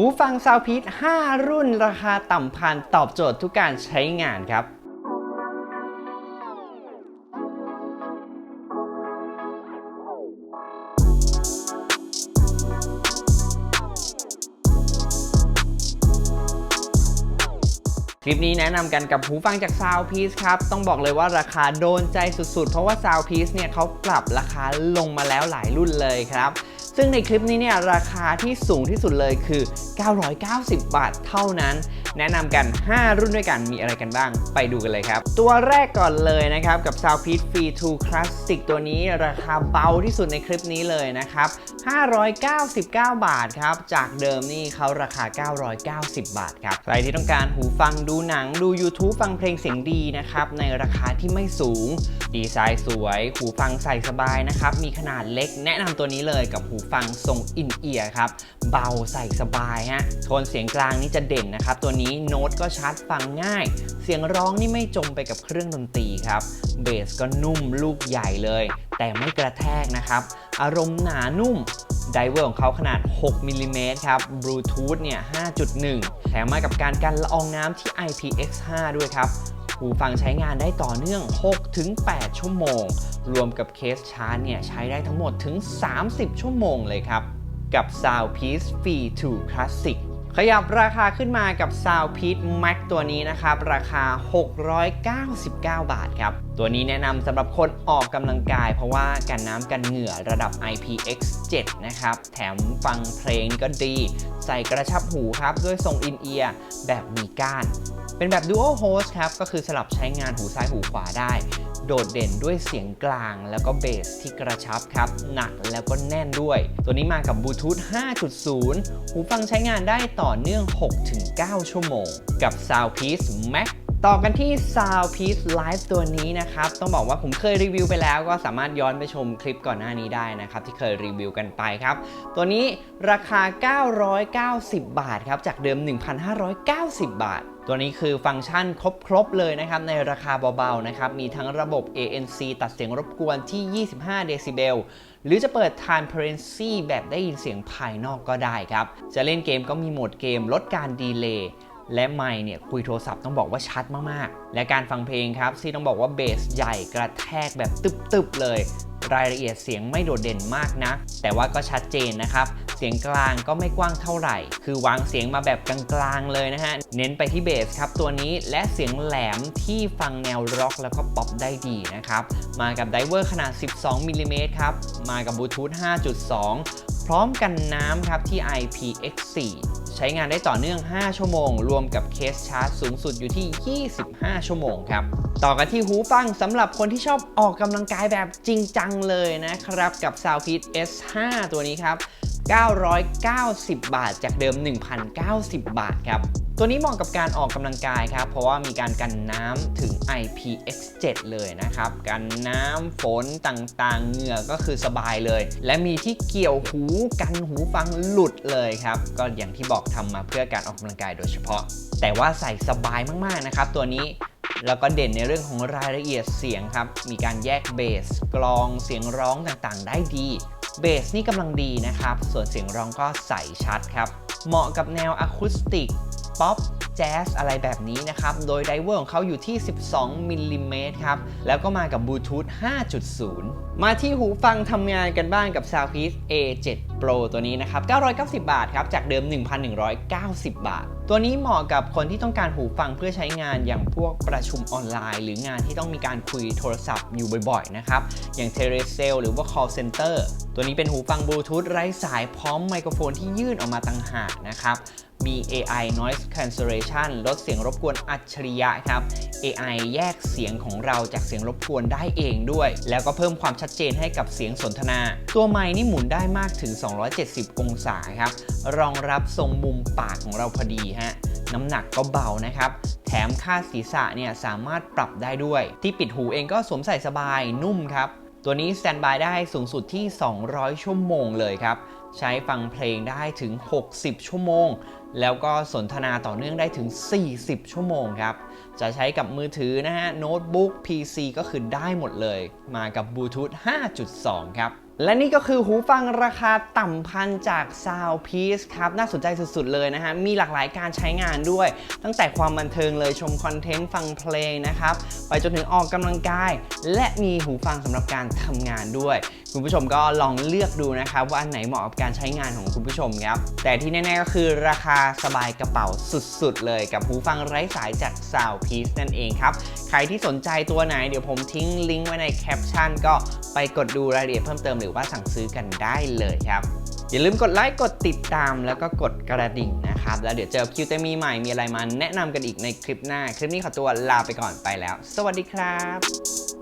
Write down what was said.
หูฟังซาวพี e 5รุ่นราคาต่ำพันตอบโจทย์ทุกการใช้งานครับคลิปนี้แนะนำกันกับหูฟังจาก Soundpiece ครับ ต้องบอกเลยว่าราคาโดนใจสุดๆ เพราะว่า Soundpiece เนี่ยเขาปรับราคาลงมาแล้วหลายรุ่นเลยครับ ซึ่งในคลิปนี้เนี่ยราคาที่สูงที่สุดเลยคือ 990 บาทเท่านั้น แนะนำกัน 5 รุ่นด้วยกันมีอะไรกันบ้าง ไปดูกันเลยครับ ตัวแรกก่อนเลยนะครับ กับ Soundpiece Free 2 Classic ตัวนี้ราคาเบาที่สุดในคลิปนี้เลยนะครับ 599 บาทครับ จากเดิมนี่เขาราคา 990 บาทครับ ใครที่ต้องการหูฟังดูหนังดู YouTube ฟังเพลงเสียงดีนะครับ ในราคาที่ไม่สูง ดีไซน์สวย หูฟังใส่สบายนะครับ มีขนาดเล็กแนะนำตัวนี้เลยกับหูฟังทรงอินเอียร์ครับ เบาใส่สบายฮะ โทนเสียงกลางนี่จะเด่นนะครับ ตัวนี้โน้ตก็ชัดฟังง่าย เสียงร้องนี่ไม่จมไปกับเครื่องดนตรีครับ เบสก็นุ่มลูกใหญ่เลย แต่ไม่กระแทกนะครับ อารมณ์หนานุ่มไดเวอร์ของเขาขนาด 6 มิลลิเมตรครับ บลูทูธเนี่ย 5.1 แถมมากับการกันละอองน้ำที่ IPX5 ด้วยครับ หูฟังใช้งานได้ต่อเนื่อง 6-8 ชั่วโมง รวมกับเคสชาร์จเนี่ยใช้ได้ทั้งหมดถึง 30 ชั่วโมงเลยครับ กับ Soundpiece Free 2 Classic ขยับราคาขึ้นมากับ Soundpiece Max ตัวนี้นะครับ ราคา 699 บาทครับ ตัวนี้แนะนำสำหรับคนออกกำลังกาย เพราะว่ากันน้ำกันเหงื่อระดับ IPX7 นะครับ แถมฟังเพลงก็ดี ใส่กระชับหูครับ ด้วยทรงอินเอียร์แบบมีก้าน เป็นแบบ Dual Host ครับ ก็คือสลับใช้งานหูซ้ายหูขวาได้ โดดเด่นด้วยเสียงกลางแล้วก็เบสที่กระชับครับ หนักแล้วก็แน่นด้วย ตัวนี้มากับบลูทูธ 5.0 หูฟังใช้งานได้ต่อเนื่อง 6-9 ชั่วโมง กับ Soundpiece Max ต่อกันที่ Soundpiece Live ตัวนี้นะครับ ต้องบอกว่าผมเคยรีวิวไปแล้ว ก็สามารถย้อนไปชมคลิปก่อนหน้านี้ได้นะครับ ที่เคยรีวิวกันไปครับ ตัวนี้ราคา 990 บาทครับ จากเดิม 1,590 บาท ตัวนี้คือฟังก์ชันครบๆเลยนะครับ ในราคาเบาๆนะครับ มีทั้งระบบ ANC ตัดเสียงรบกวนที่ 25 เดซิเบล หรือจะเปิด Transparency แบบได้ยินเสียงภายนอกก็ได้ครับ จะเล่นเกมก็มีโหมดเกมลดการดีเลย์ และไมค์เนี่ยคุยโทรศัพท์ต้องบอกว่าชัดมากๆ และการฟังเพลงครับที่ต้องบอกว่าเบสใหญ่กระแทกแบบตึบๆเลย รายละเอียดเสียงไม่โดดเด่นมากนะ แต่ว่าก็ชัดเจนนะครับ เสียงกลางก็ไม่กว้างเท่าไหร่ คือวางเสียงมาแบบกลางๆเลยนะฮะ เน้นไปที่เบสครับตัวนี้และเสียงแหลมที่ฟังแนวร็อกแล้วก็ป๊อปได้ดีนะครับ มากับไดเวอร์ขนาด 12มิลลิเมตรครับ มากับบลูทูธ5.2 พร้อมกันน้ำครับที่ IPX4 ใช้งานได้ต่อเนื่อง 5 ชั่วโมง รวมกับเคสชาร์จสูงสุดอยู่ที่ 25 ชั่วโมงครับ ต่อกันที่หูฟังสำหรับคนที่ชอบออกกำลังกายแบบจริงจังเลยนะครับ กับ s o u n d p e a S5 ตัวนี้ครับ 990 บาท จากเดิม 1,090 บาทครับ ตัวนี้เหมาะกับการออกกำลังกายครับ เพราะว่ามีการกันน้ำถึง IPX7 เลยนะครับ กันน้ำฝนต่างๆ เหงื่อก็คือสบายเลย และมีที่เกี่ยวหูกันหูฟังหลุดเลยครับ ก็อย่างที่บอกทำมาเพื่อการออกกำลังกายโดยเฉพาะ แต่ว่าใส่สบายมากๆนะครับ ตัวนี้แล้วก็เด่นในเรื่องของรายละเอียดเสียงครับ มีการแยกเบส กลอง เสียงร้องต่างๆ ได้ดี เบสนี่กำลังดีนะครับ ส่วนเสียงร้องก็ใสชัดครับ เหมาะกับแนวอะคูสติก ป๊อป แจ๊สอะไรแบบนี้นะครับ โดยไดเวอร์ของเขาอยู่ที่ 12มิลลิเมตรครับ แล้วก็มากับบลูทูธ 5.0 มาที่หูฟังทำงานกันบ้างกับ Soundpeace A7 Pro ตัวนี้นะครับ 990 บาทครับ จากเดิม 1,190 บาท ตัวนี้เหมาะกับคนที่ต้องการหูฟังเพื่อใช้งานอย่างพวกประชุมออนไลน์ หรืองานที่ต้องมีการคุยโทรศัพท์อยู่บ่อยๆนะครับ อย่างเทเลเซลหรือว่า call center ตัวนี้เป็นหูฟังบลูทูธไร้สายพร้อมไมโครโฟนที่ยื่นออกมาต่างหากนะครับ มี AI noise cancellation ลดเสียงรบกวนอัจฉริยะครับ AI แยกเสียงของเราจากเสียงรบกวนได้เองด้วย แล้วก็เพิ่มความชัดเจนให้กับเสียงสนทนา ตัวไมค์นี่หมุนได้มากถึง 270 องศาครับ รองรับทรงมุมปากของเราพอดีฮะน้ำหนักก็เบานะครับ แถมค่าศีรษะเนี่ยสามารถปรับได้ด้วย ที่ปิดหูเองก็สวมใส่สบายนุ่มครับ ตัวนี้สแตนบายได้สูงสุดที่ 200 ชั่วโมงเลยครับ ใช้ฟังเพลงได้ถึง 60 ชั่วโมง แล้วก็สนทนาต่อเนื่องได้ถึง 40 ชั่วโมงครับ จะใช้กับมือถือนะฮะ โน้ตบุ๊ก PC ก็คือได้หมดเลย มากับบลูทูธ5.2 ครับ และนี่ก็คือหูฟังราคาต่ำพันจาก Soundpiece ครับ น่าสนใจสุดๆเลยนะฮะ มีหลากหลายการใช้งานด้วย ตั้งแต่ความบันเทิงเลยชมคอนเทนต์ฟังเพลงนะครับ ไปจนถึงออกกำลังกาย และมีหูฟังสำหรับการทำงานด้วย คุณผู้ชมก็ลองเลือกดูนะครับ ว่าอันไหนเหมาะกับการใช้งานของคุณผู้ชมครับ แต่ที่แน่ๆก็คือราคาสบายกระเป๋าสุดๆ เลยกับหูฟังไร้สายจาก Soundpiece นั่นเองครับ ใครที่สนใจตัวไหนเดี๋ยวผมทิ้งลิงก์ไว้ในแคปชั่นก็ไปกดดูรายละเอียดเพิ่มเติมหรือรือว่าสั่งซื้อกันได้เลยครับ อย่าลืมกดไลค์กดติดตามแล้วก็กดกระดิ่งนะครับ แล้วเดี๋ยวเจอคิวเตมีใหม่มีอะไรมาแนะนำกันอีกในคลิปหน้า คลิปนี้ขอตัวลาไปก่อนไปแล้ว สวัสดีครับ